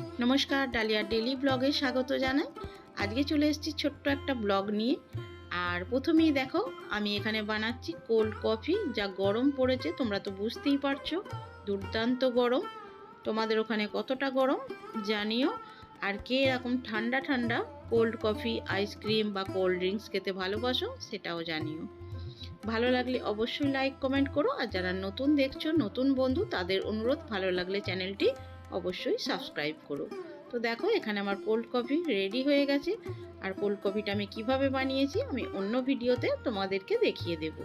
নমস্কার, dahlia daily ব্লগে স্বাগত জানাই। আজকে চলে এসেছি ছোট্ট একটা ব্লগ নিয়ে। আর প্রথমেই দেখো, আমি এখানে বানাচ্ছি কোল্ড কফি, যা গরম পড়েছে, তোমরা তো বুঝতেই পারছ। দুর্দান্ত গরম। তোমাদের ওখানে কতটা গরম, জানিও। আর কে এরকম ঠান্ডা ঠান্ডা কোল্ড কফি আইসক্রিম বা কোল্ড ড্রিঙ্কস খেতে ভালোবাসো, সেটাও জানিও। ভালো লাগলে অবশ্যই লাইক, কমেন্ট করো। আর যারা নতুন দেখছ, নতুন বন্ধু, তাদের অনুরোধ, ভালো লাগলে চ্যানেলটি অবশ্যই সাবস্ক্রাইব করো। তো দেখো, এখানে আমার কোল্ড কফি রেডি হয়ে গেছে। আর কোল্ড কফিটা আমি কীভাবে বানিয়েছি, আমি অন্য ভিডিওতে তোমাদেরকে দেখিয়ে দেব।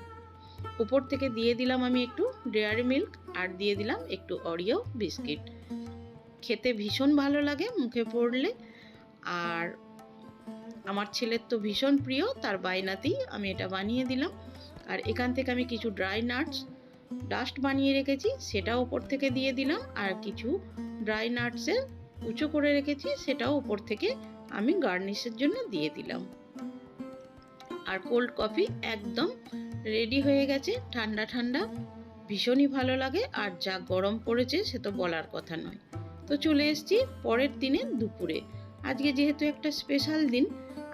উপর থেকে দিয়ে দিলাম আমি একটু ডেয়ারি মিল্ক আর দিয়ে দিলাম একটু অরিও বিস্কিট খেতে ভীষণ ভালো লাগে, মুখে পড়লে। আর আমার ছেলের তো ভীষণ প্রিয়, তার বাইনাতেই আমি এটা বানিয়ে দিলাম। আর এখান থেকে আমি কিছু ড্রাই নাটস ডাস্ট বানিয়ে রেখেছি সেটা ওপর থেকে দিয়ে দিলাম। আর কিছু ড্রাই নাটসের উঁচু করে রেখেছি, সেটাও ওপর থেকে আমি গার্নিশের জন্য দিয়ে দিলাম। আর কোল্ড কফি একদম রেডি হয়ে গেছে, ঠান্ডা ঠান্ডা। ভীষণই ভালো লাগে, আর যা গরম পড়েছে সে তো বলার কথা নয়। তো চলে এসেছি পরের দিনে দুপুরে। আজকে যেহেতু একটা স্পেশাল দিন,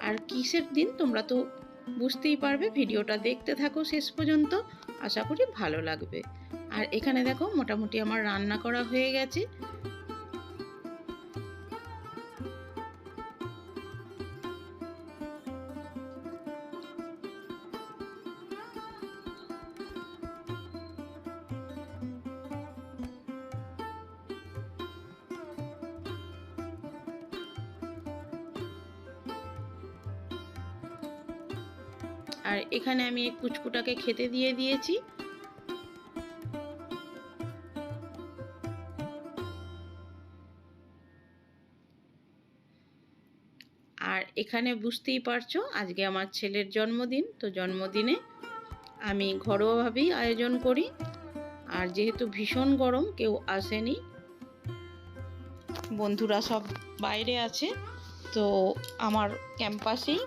আর কিসের দিন তোমরা তো বুঝতেই পারবে, ভিডিওটা দেখতে থাকো শেষ পর্যন্ত। আশা করি ভালো লাগবে। আর এখানে দেখো, মোটামুটি আমার রান্না করা হয়ে গেছে। আর এখানে আমি এই কুচকুটাকে খেতে দিয়ে দিয়েছি। আর এখানে বুঝতেই পারছ, আজকে আমার ছেলের জন্মদিন, তো জন্মদিনে আমি ঘরোয়াভাবেই আয়োজন করি। আর যেহেতু ভীষণ গরম, কেউ আসেনি, বন্ধুরা সব বাইরে আছে, তো আমার ক্যাম্পাসেই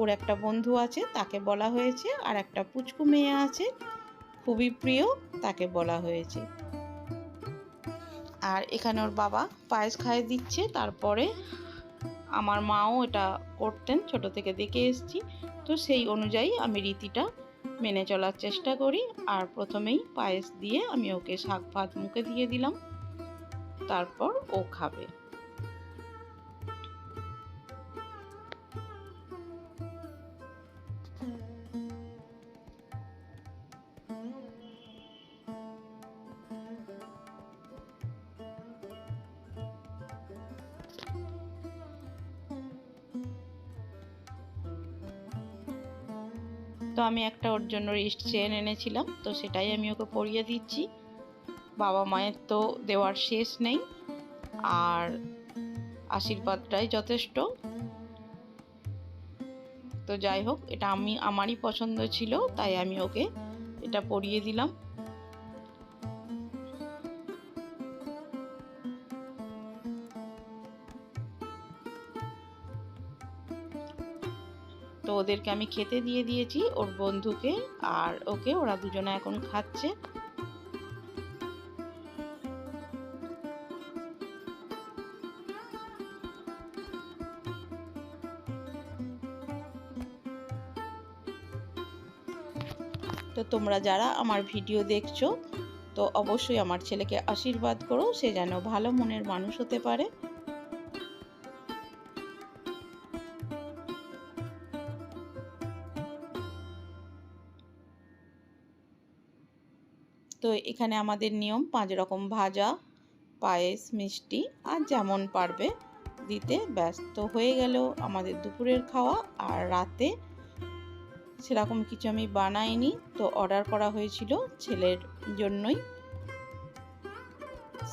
ওর একটা বন্ধু আছে, তাকে বলা হয়েছে, আর একটা পুচকু মেয়ে আছে, খুবই প্রিয়, তাকে বলা হয়েছে। আর এখানে ওর বাবা পায়েস খাইয়ে দিচ্ছে, তারপরে আমার মাও এটা করতেন, ছোট থেকে দেখে এসেছি। তো সেই অনুযায়ী আমি রীতিটা মেনে চলার চেষ্টা করি, আর প্রথমেই পায়েস দিয়ে আমি ওকে শাক ভাত মুখে দিয়ে দিলাম, তারপর ও খাবে। তো আমি একটা ওর জন্য রিস্ট চেন এনেছিলাম, তো সেটাই আমি ওকে পরিয়ে দিচ্ছি। বাবা মায়ের তো দেওয়ার শেষ নেই, আর আশীর্বাদটাই যথেষ্ট। তো যাই হোক, এটা আমি, আমারই পছন্দ ছিল, তাই আমি ওকে এটা পরিয়ে দিলাম। তো ওদেরকে আমি খেতে দিয়ে দিয়েছি ওর বন্ধুকে আর ওকে ওরা দুজনে এখন খাচ্ছে। তো তোমরা যারা আমার ভিডিও দেখছ, তো অবশ্যই আমার ছেলেকে আশীর্বাদ করো, সে যেন ভালো মনের মানুষ হতে পারে। তো এখানে আমাদের নিয়ম, পাঁচ রকম ভাজা, পায়েস, মিষ্টি আর যেমন পারবে দিতে ব্যস্ত হয়ে গেল আমাদের দুপুরের খাওয়া। আর রাতে সেরকম কিছু আমি বানাইনি, তো অর্ডার করা হয়েছিল ছেলের জন্যই।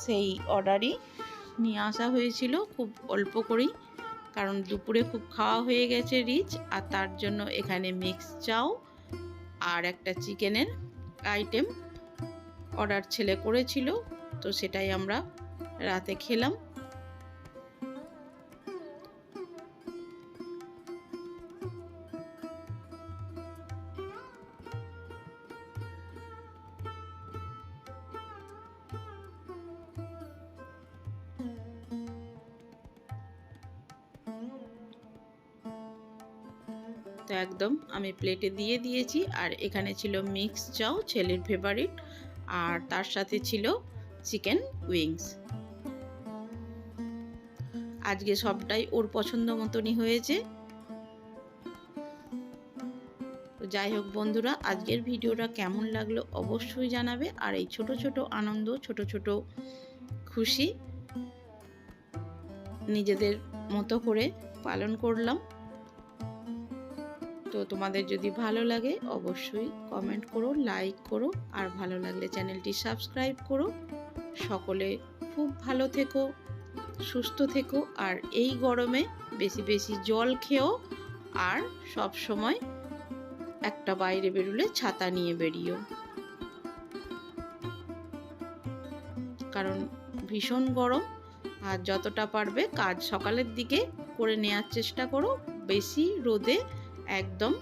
সেই অর্ডারই নিয়ে আসা হয়েছিল খুব অল্প করেই, কারণ দুপুরে খুব খাওয়া হয়ে গেছে রিচ, আর তার জন্য এখানে মিক্স চাও আর একটা চিকেনের আইটেম অর্ডার ছেলে করেছিল, তো সেটাই আমরা রাতে খেলাম। তো একদম আমি প্লেটে দিয়ে দিয়েছি, আর এখানে ছিল মিক্স চাও, ছেলের ফেভারিট আর তার সাথে ছিল চিকেন উইংস। আজকে সবটাই ওর পছন্দ মতনই হয়েছে। যাই হোক বন্ধুরা, আজকের ভিডিওটা কেমন লাগল অবশ্যই জানাবে। আর এই ছোট ছোট আনন্দ, ছোট ছোট খুশি নিজেদের মতো করে পালন করলাম। তো তোমাদের যদি ভালো লাগে, অবশ্যই কমেন্ট করো লাইক করো, আর ভালো লাগলে চ্যানেলটি সাবস্ক্রাইব করো। সকলে খুব ভালো থেকো, সুস্থ থেকো, আর এই গরমে বেশি বেশি জল খেও, আর সব সময় একটা বাইরে বেরোলে ছাতা নিয়ে বেরিও। কারণ ভীষণ গরম, আর যতটা পারবে কাজ সকালের দিকে করে নেওয়ার চেষ্টা করো, বেশি রোদে একদম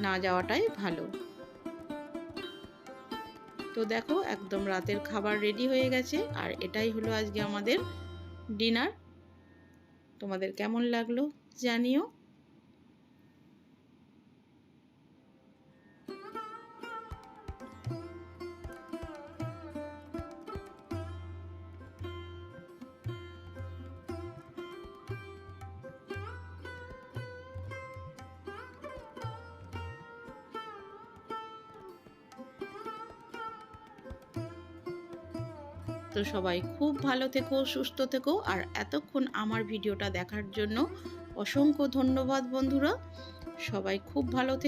না যাওয়াটাই ভালো। তো দেখো, একদম রাতের খাবার রেডি হয়ে গেছে। আর এটাই হলো আজকে আমাদের ডিনার তোমাদের কেমন লাগল জানিও। তো সবাই খুব ভালো থেকো, সুস্থ থেকো আর এতক্ষণ আমার ভিডিওটা দেখার জন্য অসংখ্য ধন্যবাদ বন্ধুরা। সবাই খুব ভালো